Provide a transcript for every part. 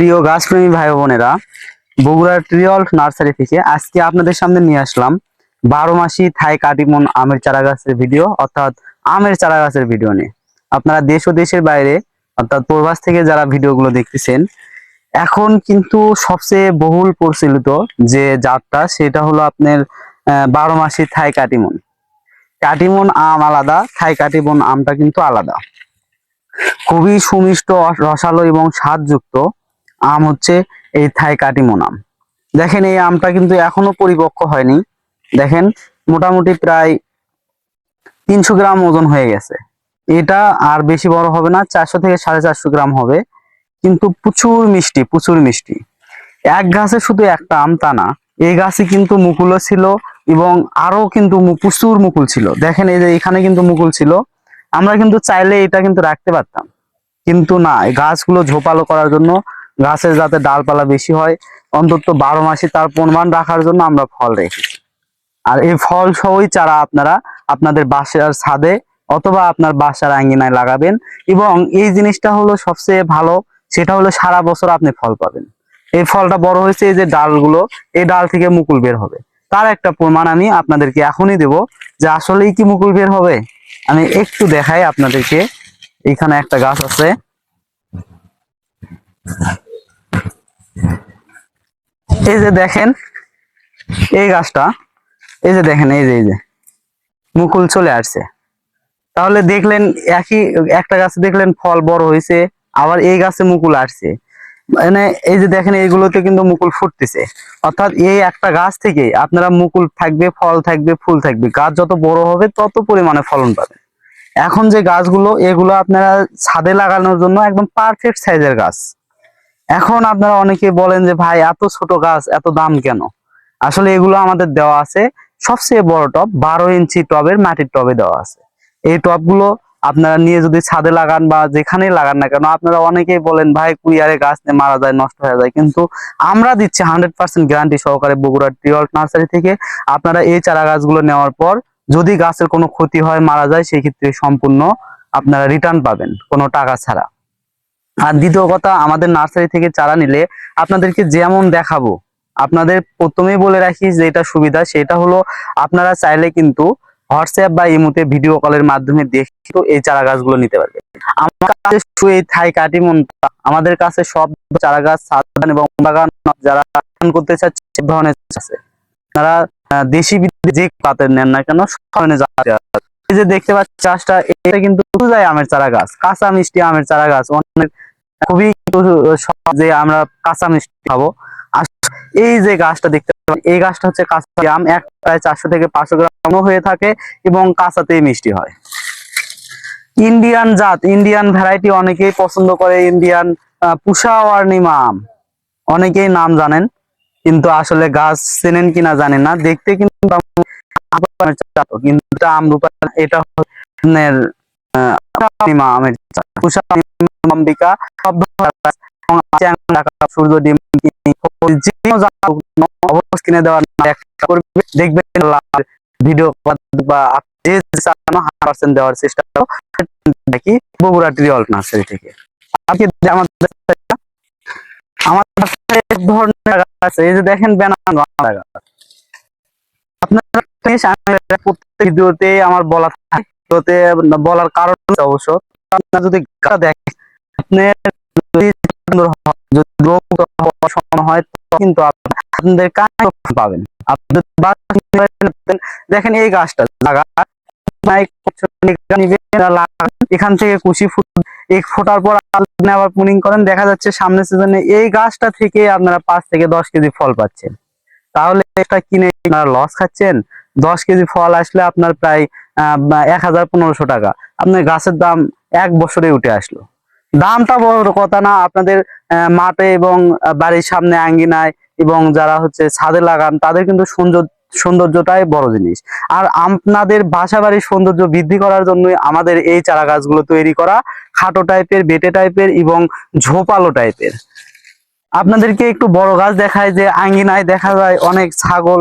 প্রিয় গাছপ্রেমী ভাই বোনেরা, বগুড়ার ট্রিয়ল নার্সারি থেকে আজকে আপনাদের সামনে নিয়ে আসলাম বারো মাসি থাই কাটিমন আমের চারা গাছের ভিডিও, অর্থাৎ আমের চারা গাছের ভিডিও নিয়ে। আপনারা দেশ ও দেশের বাইরে, অর্থাৎ প্রবাস থেকে যারা ভিডিওগুলো দেখতেছেন, এখন কিন্তু সবচেয়ে বহুল প্রচলিত যে জাতটা, সেটা হলো আপনার বারো মাসি থাই কাটিমন। কাটিমন আম আলাদা, থাই কাটিমন আমটা কিন্তু আলাদা। খুবই সুমিষ্ট রসালো এবং স্বাদযুক্ত। আম হচ্ছে এই থাই কাটিমন আম। দেখেন এই আমটা কিন্তু এখনও পরিপক্ক হয়নি। দেখেন মোটামুটি প্রায় তিনশো গ্রাম ওজন হয়ে গেছে। এটা আর বেশি বড় হবে না, চারশো থেকে সাড়ে চারশো গ্রাম হবে। কিন্তু প্রচুর মিষ্টি প্রচুর মিষ্টি। এক গাছে শুধু একটা আম তা না, এই গাছে কিন্তু মুকুলও ছিল এবং আরও কিন্তু প্রচুর মুকুল ছিল। দেখেন এই যে এখানে কিন্তু মুকুল ছিল। আমরা কিন্তু চাইলে এটা কিন্তু রাখতে পারতাম। কিন্তু না গাছগুলো ঝোপালো করার জন্য গাছের যাতে ডালপালা বেশি হয়, অন্তত বারো মাসে তার প্রমাণ রাখার জন্য আমরা ফল রেখেছি। আর এই ফল সহই চারা আপনারা আপনাদের বাসার ছাদে অথবা আপনার বাসার আঙ্গিনায় লাগাবেন এবং এই জিনিসটা হলো সবচেয়ে ভালো, সেটা হলো সারা বছর আপনি ফল পাবেন। এই ফলটা বড় হয়েছে এই যে ডালগুলো, এই ডাল থেকে মুকুল বের হবে। তার একটা প্রমাণ আমি আপনাদেরকে এখনই দেব যে আসলেই কি মুকুল বের হবে। আমি একটু দেখাই আপনাদেরকে, এখানে একটা গাছ আছে। এই যে দেখেন, এই গাছটা, এই যে দেখেন, এই যে এই যে, মুকুল চলে আসছে। তাহলে দেখলেন একই, একটা গাছে দেখলেন ফল বড় হয়েছে, আবার এই গাছে মুকুল আসছে। মানে এই যে দেখেন, এইগুলোতে কিন্তু মুকুল ফুটতেছে। অর্থাৎ এই একটা গাছ থেকে আপনারা মুকুল থাকবে, ফল থাকবে, ফুল থাকবে। গাছ যত বড় হবে, তত পরিমাণে ফলন পাবে। এখন যে গাছগুলো, এগুলো আপনারা ছাদে লাগানোর জন্য একদম পারফেক্ট সাইজের গাছ। এখন আপনারা অনেকে বলেন যে, ভাই, এত ছোট গাছ, এত দাম কেন? আসলে এগুলো আমাদের দেওয়া আছে। সবচেয়ে বড় টব বারো ইঞ্চি টবের মাটির টবে দেওয়া আছে। এই টবগুলো আপনারা নিয়ে যদি ছাদে লাগান বা যেখানে লাগান না কেন, আপনারা অনেকেই বলেন, ভাই কুইয়ারে গাছ নিয়ে মারা যায়, নষ্ট হয়ে যায়। কিন্তু আমরা দিচ্ছি হান্ড্রেড পার্সেন্ট গ্যারান্টি সহকারে বগুড়া ট্রিয়ল নার্সারি থেকে। আপনারা এই চারা গাছগুলো নেওয়ার পর যদি গাছের কোনো ক্ষতি হয়, মারা যায় সেই ক্ষেত্রে সম্পূর্ণ আপনারা রিটার্ন পাবেন, কোনো টাকা ছাড়া। আর দ্বিতীয় কথা, আমাদের নার্সারি থেকে চারা নিলে আপনাদেরকে যেমন দেখাবো, আপনাদের প্রথমেই বলে রাখি যে এটা সুবিধা, সেটা হলো আপনারা চাইলে কিন্তু হোয়াটসঅ্যাপ বা ইমুতে ভিডিও কলের মাধ্যমে দেখে এই চারা গাছগুলো নিতে পারবে আমার কাছে এই থাই কাটিমন আমাদের কাছে সব চারা গাছ সাধারণ এবং বাগান যারা করতে চাচ্ছে সে ধরনের আছে তারা দেশি বিদেশি যে পাতের নেন না কেন সব ধরনের। এই যে দেখতে পাচ্ছি চাষটা, এটা কিন্তু যায় আমের চারা গাছ, কাঁচা মিষ্টি আমের চারা গাছ। অনেক, খুবই যে আমরা কাঁচা মিষ্টি খাব। এই যে গাছটা দেখতে এই গাছটা হচ্ছে কাঁচা আম, এক প্রায় চারশো থেকে পাঁচশো গ্রাম হয়ে থাকে এবং কাঁচাতেই মিষ্টি হয়। ইন্ডিয়ান জাত, ইন্ডিয়ান ভ্যারাইটি অনেকেই পছন্দ করে, ইন্ডিয়ান পুষা ওয়ার্নিমা আম। অনেকেই নাম জানেন, কিন্তু আসলে গাছ চেনেন কিনা জানেন না। দেখতে কিন্তু কিন্তু আমরুপা এটা আপনার, আহ, আমের অম্বিকা সূর্য ডিম কোনো দেওয়ার করবে। দেখবেন ভিডিও বা যে পার্সেন্ট দেওয়ার চেষ্টা দেখি বগুড়া ট্রিয়ল নার্সারি থেকে। আমাদের আমাদের এক ধরনের আছে। এই যে দেখেন বেনানো গাছ আপনারা জিনিস আমি আমার বলা বলার কারণ অবশ্য। যদি দেখেন হয়, কিন্তু আপনাদের দেখেন এই গাছটা লাগা এখান থেকে কুশি ফুট এক ফোটার পর আপনি আবার পুনিং করেন দেখা যাচ্ছে সামনের সিজনে এই গাছটা থেকে আপনারা পাঁচ থেকে দশ কেজি ফল পাচ্ছেন। তাহলে এটা কিনে লস খাচ্ছেন দশ কেজি ফল আসলে আপনার প্রায় এক হাজার পনেরোশো টাকা। আপনার গাছের দাম এক বছরে উঠে আসলো। দামটা বড় কথা না, আপনাদের মাঠে এবং বাড়ির সামনে আঙ্গিনায় এবং যারা হচ্ছে ছাদে লাগান, তাদের কিন্তু সৌন্দর্য, সৌন্দর্যটাই বড় জিনিস। আর আপনাদের বাসা বাড়ির সৌন্দর্য বৃদ্ধি করার জন্য আমাদের এই চারা গাছগুলো তৈরি করা খাটো টাইপের, বেটে টাইপের এবং ঝোপালো টাইপের। আপনাদেরকে একটু বড় গাছ দেখায় যে আঙ্গিনায় দেখা যায় অনেক ছাগল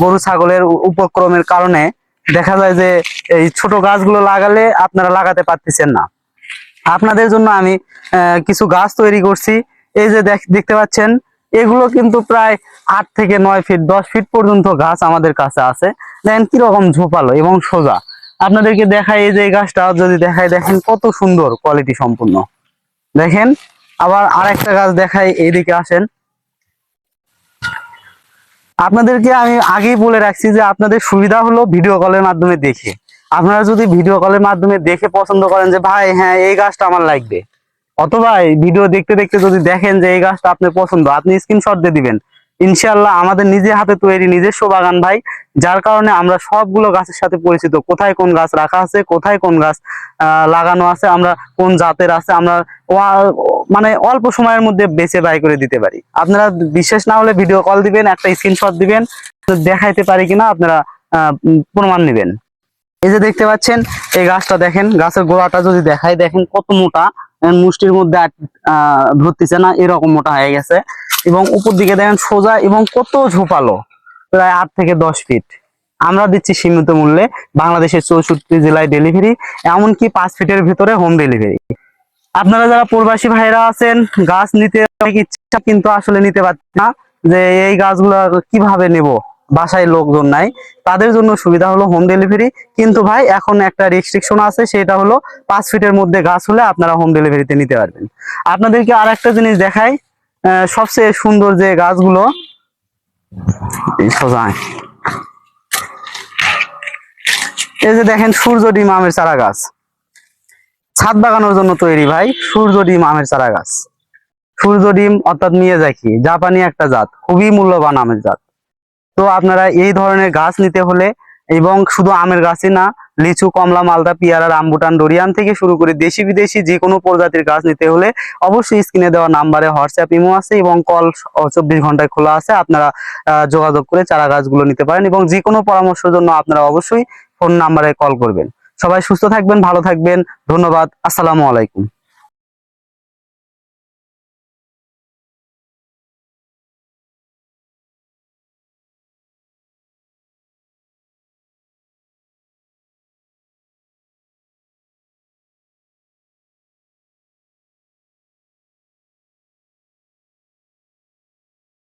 গরু, ছাগলের উপক্রমের কারণে দেখা যায় যে এই ছোট গাছগুলো লাগালে আপনারা লাগাতে পারতেছেন না। আপনাদের জন্য আমি কিছু গাছ তৈরি করছি। এই যে দেখতে পাচ্ছেন, এগুলো কিন্তু প্রায় আট থেকে নয় ফিট, দশ ফিট পর্যন্ত গাছ আমাদের কাছে আছে। দেখেন কীরকম ঝোপালো এবং সোজা। আপনাদেরকে দেখাই এই যে গাছটা, যদি দেখাই, দেখেন কত সুন্দর কোয়ালিটি সম্পূর্ণ। দেখেন, আবার আরেকটা গাছ দেখাই এইদিকে আসেন। আপনাদেরকে আমি আগেই বলে রাখছি যে আপনাদের সুবিধা হলো ভিডিও কলের মাধ্যমে দেখে। আপনারা যদি ভিডিও কলের মাধ্যমে দেখে পছন্দ করেন যে, ভাই হ্যাঁ এই গাছটা আমার লাগবে। অথবা ভিডিও দেখতে দেখতে যদি দেখেন যে, এই গাছটা আপনার পছন্দ, আপনি স্ক্রিনশট দিয়ে দিবেন। ইনশাল্লাহ আমাদের নিজে হাতে তৈরি নিজস্ব বাগান ভাই যার কারণে আমরা সবগুলো গাছের সাথে পরিচিত। কোথায় কোন গাছ রাখা আছে কোথায় কোন গাছ লাগানো আছে আমরা কোন জাতের আছে আমরা মানে অল্প সময়ের মধ্যে বেছে বাই করে দিতে পারি। আপনারা বিশ্বাস না হলে ভিডিও কল দিবেন একটা স্ক্রিনশট দিবেন দেখাইতে পারি কিনা আপনারা প্রমাণ নেবেন। এই যে দেখতে পাচ্ছেন এই গাছটা দেখেন গাছের গোড়াটা যদি দেখাই দেখেন কত মোটা মুষ্টির মধ্যে আহ, ধরতেছে না এরকম মোটা হয়ে গেছে। এবং উপর দিকে দেখেন সোজা এবং কত ঝোপালো প্রায় আট থেকে দশ ফিট আমরা দিচ্ছি সীমিত মূল্যে বাংলাদেশের চৌষট্টি জেলায় ডেলিভারি এমনকি পাঁচ ফিটের ভিতরে হোম ডেলিভারি আপনারা যারা প্রবাসী ভাইরা আছেন গাছ নিতে অনেক ইচ্ছা কিন্তু আসলে নিতে পারছি না যে এই গাছগুলো কীভাবে নেব? বাসায় লোকজন নাই। তাদের জন্য সুবিধা হলো হোম ডেলিভারি কিন্তু ভাই এখন একটা রেস্ট্রিকশন আছে সেটা হলো পাঁচ ফিটের মধ্যে গাছ হলে আপনারা হোম ডেলিভারিতে নিতে পারবেন। আপনাদেরকে আর একটা জিনিস আহ, সবচেয়ে সুন্দর যে গাছগুলো, এই সোজা এই যে দেখেন সূর্য ডিম আমের চারা গাছ। ছাদ বাগানোর জন্য তৈরি ভাই, সূর্য ডিম আমের চারা গাছ। সূর্য ডিম অর্থাৎ মিয়াজাকি জাপানি একটা জাত, খুবই মূল্যবান আমের জাত। তো আপনারা এই ধরনের গাছ নিতে হলে এবং শুধু আমের গাছই না, লিচু, কমলা, মালদা, পিয়ারা রামবুটান ডোরিয়ান থেকে শুরু করে দেশি বিদেশি যে কোনো প্রজাতির গাছ নিতে হলে অবশ্যই স্ক্রিনে দেওয়া নাম্বারে হোয়াটসঅ্যাপ ইমো আছে এবং কল চব্বিশ ঘন্টায় খোলা আছে। আপনারা যোগাযোগ করে চারা গাছগুলো নিতে পারেন এবং যে কোনো পরামর্শের জন্য আপনারা অবশ্যই ফোন নাম্বারে কল করবেন। সবাই সুস্থ থাকবেন, ভালো থাকবেন। ধন্যবাদ। আসসালামু আলাইকুম।